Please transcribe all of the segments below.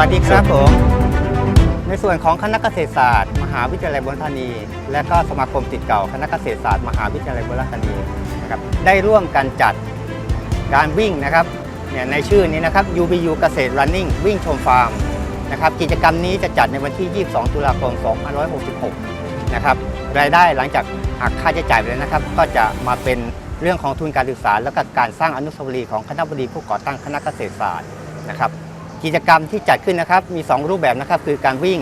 วัสดีครับผม ในส่วนของคณะเกษตรศาสตร์ มหาวิทยาลัยบุรธานี และก็สมาคมศิษย์เก่าคณะเกษตรศาสตร์มหาวิทยาลัยบุรธานีนะครับได้ร่วมกันจัดการวิ่งนะครับเนี่ยในชื่อนี้นะครับ UBU เกษตร Running วิ่งชมฟาร์มนะครับกิจกรรมนี้จะจัดในวันที่ 22 ตุลาคม 2566 นะครับรายได้หลังจากหักค่าใช้จ่ายไปแล้วนะครับ ก็จะมาเป็นเรื่องของทุนการศึกษา และก็การสร้างอนุสาวรีย์ของคณะบดีผู้ก่อตั้งคณะเกษตรศาสตร์นะครับ กิจกรรมที่จัดขึ้นนะครับมี 2 รูปแบบนะครับคือการวิ่ง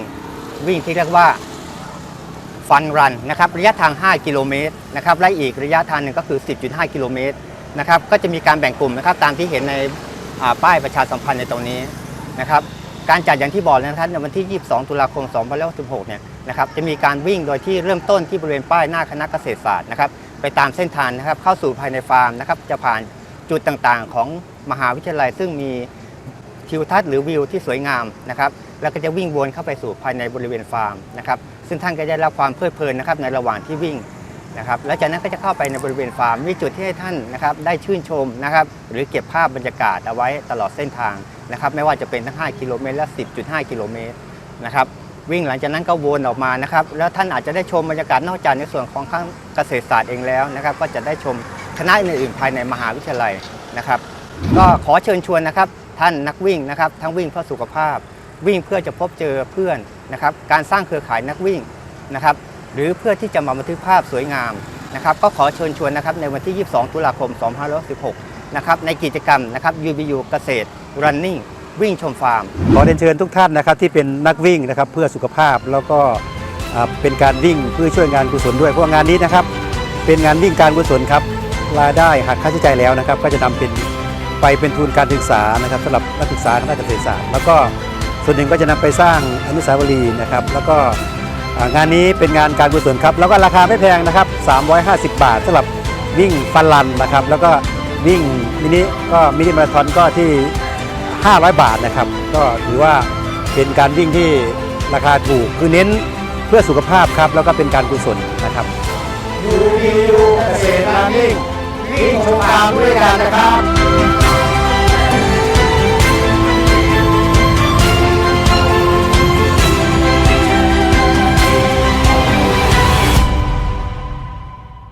วิ่งที่เรียกว่าฟันรันนะครับระยะทาง 5 กิโลเมตรนะครับและอีกระยะทางหนึ่งก็คือ 10.5 กิโลเมตรนะครับก็จะมีการแบ่งกลุ่มนะครับตามที่เห็นในป้ายประชาสัมพันธ์ในตรงนี้นะครับการจัดอย่างที่บอกนะครับในวันที่ 22 ตุลาคม 2566 เนี่ยนะครับจะมีการวิ่งโดยที่เริ่มต้นที่บริเวณป้ายหน้าคณะเกษตรศาสตร์นะครับไปตามเส้นทางนะครับเข้าสู่ภายในฟาร์มนะครับจะผ่านจุดต่างๆ ของมหาวิทยาลัยซึ่งมี ทิวทัศน์หรือวิวที่สวยงามนะครับแล้วก็จะวิ่งวนเข้าไปสู่ภายในบริเวณฟาร์มนะครับซึ่งท่านก็จะได้รับความเพลิดเพลินนะครับในระหว่างที่วิ่งนะครับแล้วจากนั้นก็จะเข้าไปในบริเวณฟาร์ม มีจุดที่ให้ท่านนะครับได้ชื่นชมนะครับหรือเก็บภาพบรรยากาศเอาไว้ตลอดเส้นทางนะครับไม่ว่าจะเป็นทั้ง 5 กิโลเมตรและ 10.5 กิโลเมตรนะครับวิ่งหลังจากนั้นก็วนออกมานะครับแล้วท่านอาจจะได้ชมบรรยากาศนอกจากในส่วนของข้างเกษตรศาสตร์เองแล้วนะครับก็จะได้ชมคณะอื่นๆภายในมหาวิทยาลัยนะครับ ก็ขอเชิญชวนนะครับ ท่านนักวิ่งนะครับทั้งวิ่งเพื่อสุขภาพ วิ่งเพื่อจะพบเจอเพื่อนนะครับการสร้างเครือข่ายนักวิ่งนะครับหรือเพื่อที่จะมาบันทึกภาพสวยงามนะครับก็ขอเชิญชวนนะครับในวันที่ 22 ตุลาคม 2516 นะครับในกิจกรรมนะครับ UBU เกษตร Running วิ่งชมฟาร์ม ขอเรียนเชิญทุกท่านนะครับที่เป็นนักวิ่งนะครับเพื่อสุขภาพแล้วก็เป็นการวิ่งเพื่อช่วยงานกุศลด้วยเพราะงานนี้นะครับเป็นงานวิ่งการกุศลครับรายได้หักค่าใช้จ่ายแล้วนะครับ ก็จะนำเป็น ไปเป็นทุนการศึกษานะครับสำหรับนักศึกษาคณะเกษตรศาสตร์แล้วก็ส่วนหนึ่งก็จะนำไปสร้างอนุสาวรีย์นะครับ แล้วก็งานนี้เป็นงานการกุศลครับ แล้วก็ราคาไม่แพงนะครับ 350 บาทสำหรับวิ่งฟันลันนะครับ แล้วก็วิ่งมินิก็มินิมาราธอนก็ที่ 500 บาทนะครับ ก็ถือว่าเป็นการวิ่งที่ราคาถูกคือเน้นเพื่อสุขภาพครับ แล้วก็เป็นการกุศลนะครับ UBU เกษตร Running วิ่งชมฟาร์มด้วยกันนะครับ